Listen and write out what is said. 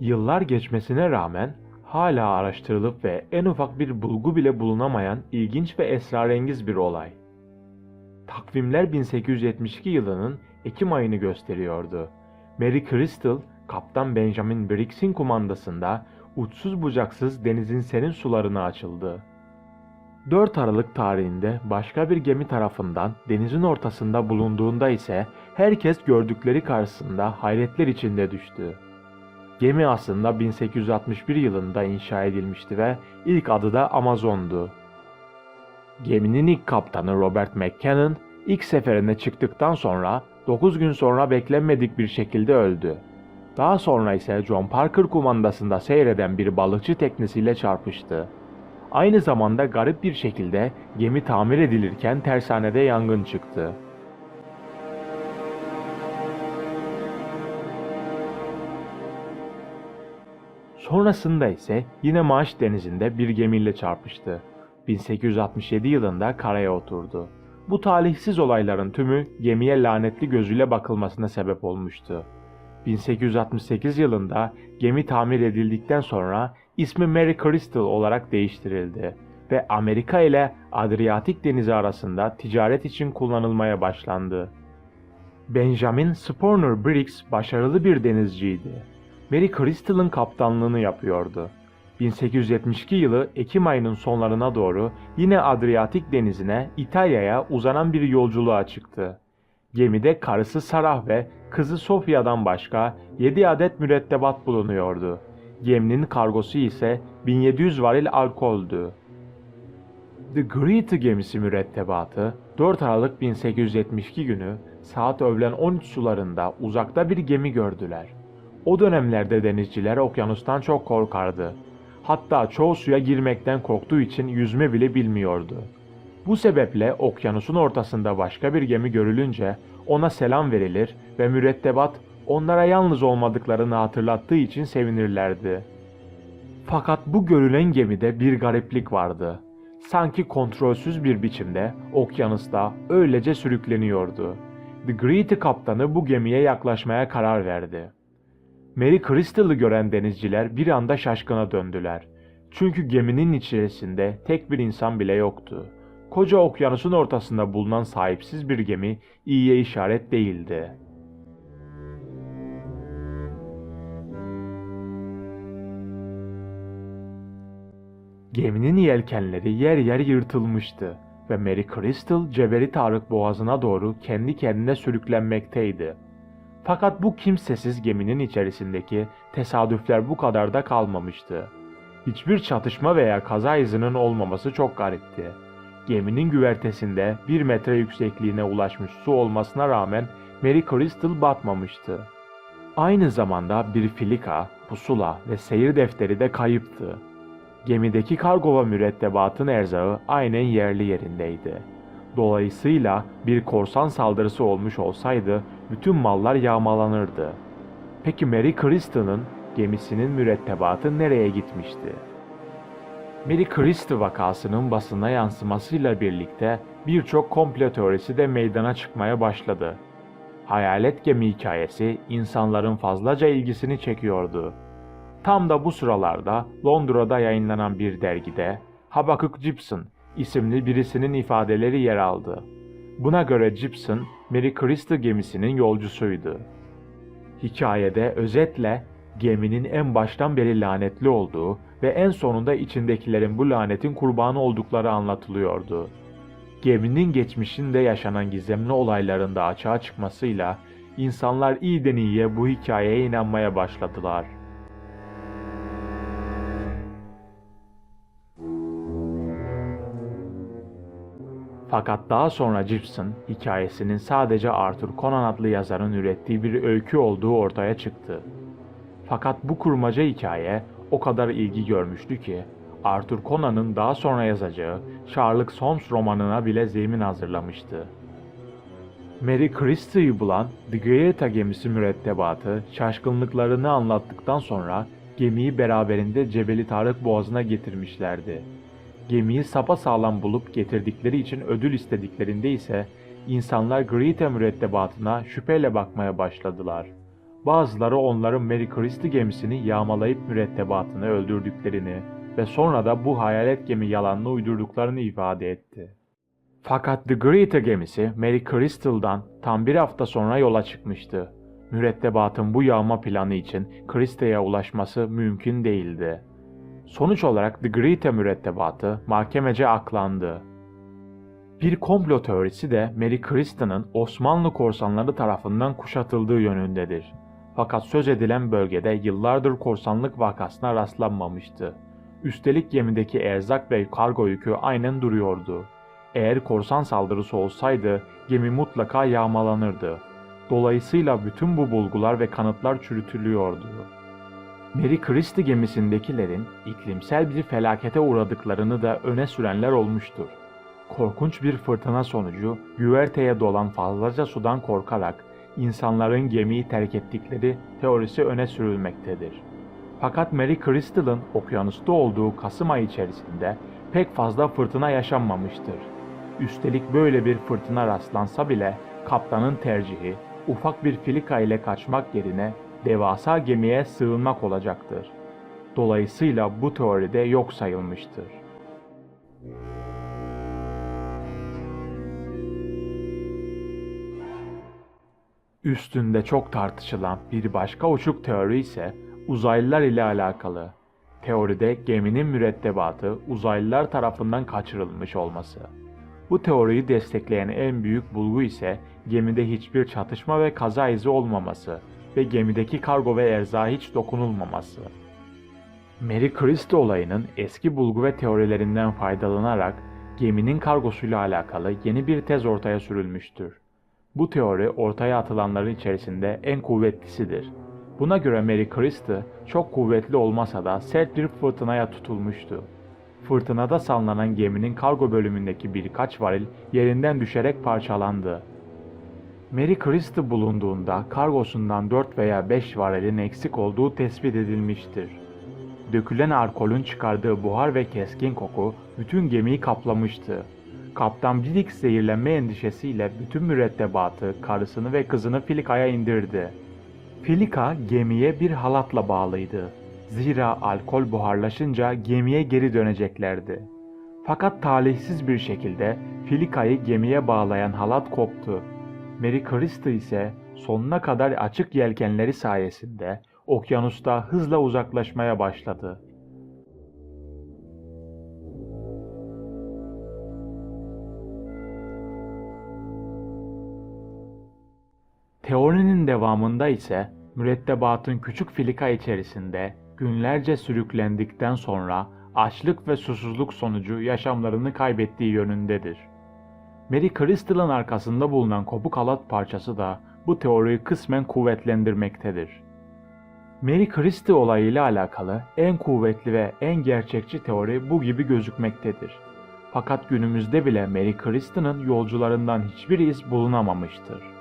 Yıllar geçmesine rağmen hala araştırılıp ve en ufak bir bulgu bile bulunamayan ilginç ve esrarengiz bir olay. Takvimler 1872 yılının Ekim ayını gösteriyordu. Mary Crystal, Kaptan Benjamin Briggs'in kumandasında uçsuz bucaksız denizin serin sularına açıldı. 4 Aralık tarihinde başka bir gemi tarafından denizin ortasında bulunduğunda ise herkes gördükleri karşısında hayretler içinde düştü. Gemi aslında 1861 yılında inşa edilmişti ve ilk adı da Amazon'du. Geminin ilk kaptanı Robert McCannon ilk seferinde çıktıktan sonra 9 gün sonra beklenmedik bir şekilde öldü. Daha sonra ise John Parker kumandasında seyreden bir balıkçı teknesiyle çarpıştı. Aynı zamanda garip bir şekilde gemi tamir edilirken tersanede yangın çıktı. Sonrasında ise yine Maaş Denizi'nde bir gemiyle çarpıştı. 1867 yılında karaya oturdu. Bu talihsiz olayların tümü gemiye lanetli gözüyle bakılmasına sebep olmuştu. 1868 yılında gemi tamir edildikten sonra ismi Mary Crystal olarak değiştirildi ve Amerika ile Adriyatik Denizi arasında ticaret için kullanılmaya başlandı. Benjamin Sporner Briggs başarılı bir denizciydi. Mary Crystal'ın kaptanlığını yapıyordu. 1872 yılı Ekim ayının sonlarına doğru yine Adriyatik denizine İtalya'ya uzanan bir yolculuğa çıktı. Gemide karısı Sarah ve kızı Sofya'dan başka 7 adet mürettebat bulunuyordu. Geminin kargosu ise 1700 varil alkoldü. The Great gemisi mürettebatı 4 Aralık 1872 günü saat öğlen 13 sularında uzakta bir gemi gördüler. O dönemlerde denizciler okyanustan çok korkardı. Hatta çoğu suya girmekten korktuğu için yüzme bile bilmiyordu. Bu sebeple okyanusun ortasında başka bir gemi görülünce ona selam verilir ve mürettebat onlara yalnız olmadıklarını hatırlattığı için sevinirlerdi. Fakat bu görülen gemide bir gariplik vardı. Sanki kontrolsüz bir biçimde okyanusta öylece sürükleniyordu. The Great kaptanı bu gemiye yaklaşmaya karar verdi. Mary Crystal'ı gören denizciler bir anda şaşkına döndüler. Çünkü geminin içerisinde tek bir insan bile yoktu. Koca okyanusun ortasında bulunan sahipsiz bir gemi iyiye işaret değildi. Geminin yelkenleri yer yer yırtılmıştı ve Mary Crystal Cebeli Tarık boğazına doğru kendi kendine sürüklenmekteydi. Fakat bu kimsesiz geminin içerisindeki tesadüfler bu kadar da kalmamıştı. Hiçbir çatışma veya kaza izinin olmaması çok garipti. Geminin güvertesinde bir metre yüksekliğine ulaşmış su olmasına rağmen Mary Crystal batmamıştı. Aynı zamanda bir filika, pusula ve seyir defteri de kayıptı. Gemideki kargo ve mürettebatın erzağı aynen yerli yerindeydi. Dolayısıyla bir korsan saldırısı olmuş olsaydı bütün mallar yağmalanırdı. Peki Mary Crystal'ın gemisinin mürettebatı nereye gitmişti? Mary Crystal vakasının basına yansımasıyla birlikte birçok komplo teorisi de meydana çıkmaya başladı. Hayalet gemi hikayesi insanların fazlaca ilgisini çekiyordu. Tam da bu sıralarda Londra'da yayınlanan bir dergide Habakuk Gibson isimli birisinin ifadeleri yer aldı. Buna göre Gibson, Mary Crystal gemisinin yolcusuydu. Hikayede özetle geminin en baştan beri lanetli olduğu ve en sonunda içindekilerin bu lanetin kurbanı oldukları anlatılıyordu. Geminin geçmişinde yaşanan gizemli olayların da açığa çıkmasıyla insanlar iyiden iyiye bu hikayeye inanmaya başladılar. Fakat daha sonra Gibson hikayesinin sadece Arthur Conan adlı yazarın ürettiği bir öykü olduğu ortaya çıktı. Fakat bu kurmaca hikaye o kadar ilgi görmüştü ki Arthur Conan'ın daha sonra yazacağı Sherlock Holmes romanına bile zemin hazırlamıştı. Mary Christie'yi bulan The Gaeta gemisi mürettebatı şaşkınlıklarını anlattıktan sonra gemiyi beraberinde Cebeli Tarık Boğazı'na getirmişlerdi. Gemiyi sapasağlam bulup getirdikleri için ödül istediklerinde ise insanlar Greta mürettebatına şüpheyle bakmaya başladılar. Bazıları onların Mary Christie gemisini yağmalayıp mürettebatını öldürdüklerini ve sonra da bu hayalet gemi yalanını uydurduklarını ifade etti. Fakat The Greta gemisi Mary Crystal'dan tam bir hafta sonra yola çıkmıştı. Mürettebatın bu yağma planı için Christie'ye ulaşması mümkün değildi. Sonuç olarak The Greta mürettebatı mahkemece aklandı. Bir komplo teorisi de Mary Christie'nin Osmanlı korsanları tarafından kuşatıldığı yönündedir. Fakat söz edilen bölgede yıllardır korsanlık vakasına rastlanmamıştı. Üstelik gemideki erzak ve kargo yükü aynen duruyordu. Eğer korsan saldırısı olsaydı gemi mutlaka yağmalanırdı. Dolayısıyla bütün bu bulgular ve kanıtlar çürütülüyordu. Mary Christie gemisindekilerin iklimsel bir felakete uğradıklarını da öne sürenler olmuştur. Korkunç bir fırtına sonucu güverteye dolan fazlaca sudan korkarak insanların gemiyi terk ettikleri teorisi öne sürülmektedir. Fakat Mary Crystal'ın okyanusta olduğu Kasım ayı içerisinde pek fazla fırtına yaşanmamıştır. Üstelik böyle bir fırtına rastlansa bile kaptanın tercihi ufak bir filika ile kaçmak yerine devasa gemiye sığınmak olacaktır. Dolayısıyla bu teoride yok sayılmıştır. Üstünde çok tartışılan bir başka uçuk teori ise uzaylılar ile alakalı. Teoride geminin mürettebatı uzaylılar tarafından kaçırılmış olması. Bu teoriyi destekleyen en büyük bulgu ise gemide hiçbir çatışma ve kaza izi olmaması ve gemideki kargo ve erzağa hiç dokunulmaması. Mary Christie olayının eski bulgu ve teorilerinden faydalanarak geminin kargosuyla alakalı yeni bir tez ortaya sürülmüştür. Bu teori ortaya atılanların içerisinde en kuvvetlisidir. Buna göre Mary Christie çok kuvvetli olmasa da sert bir fırtınaya tutulmuştu. Fırtınada sallanan geminin kargo bölümündeki birkaç varil yerinden düşerek parçalandı. Mary Christie bulunduğunda kargosundan 4 veya 5 varilin eksik olduğu tespit edilmiştir. Dökülen alkolün çıkardığı buhar ve keskin koku bütün gemiyi kaplamıştı. Kaptan Bidik zehirlenme endişesiyle bütün mürettebatı, karısını ve kızını Filika'ya indirdi. Filika gemiye bir halatla bağlıydı. Zira alkol buharlaşınca gemiye geri döneceklerdi. Fakat talihsiz bir şekilde Filika'yı gemiye bağlayan halat koptu. Mary Christie ise sonuna kadar açık yelkenleri sayesinde okyanusta hızla uzaklaşmaya başladı. Teorinin devamında ise mürettebatın küçük filika içerisinde günlerce sürüklendikten sonra açlık ve susuzluk sonucu yaşamlarını kaybettiği yönündedir. Mary Crystal'ın arkasında bulunan kopuk halat parçası da bu teoriyi kısmen kuvvetlendirmektedir. Mary Christie olayıyla alakalı en kuvvetli ve en gerçekçi teori bu gibi gözükmektedir. Fakat günümüzde bile Mary Christie'nin yolcularından hiçbir iz bulunamamıştır.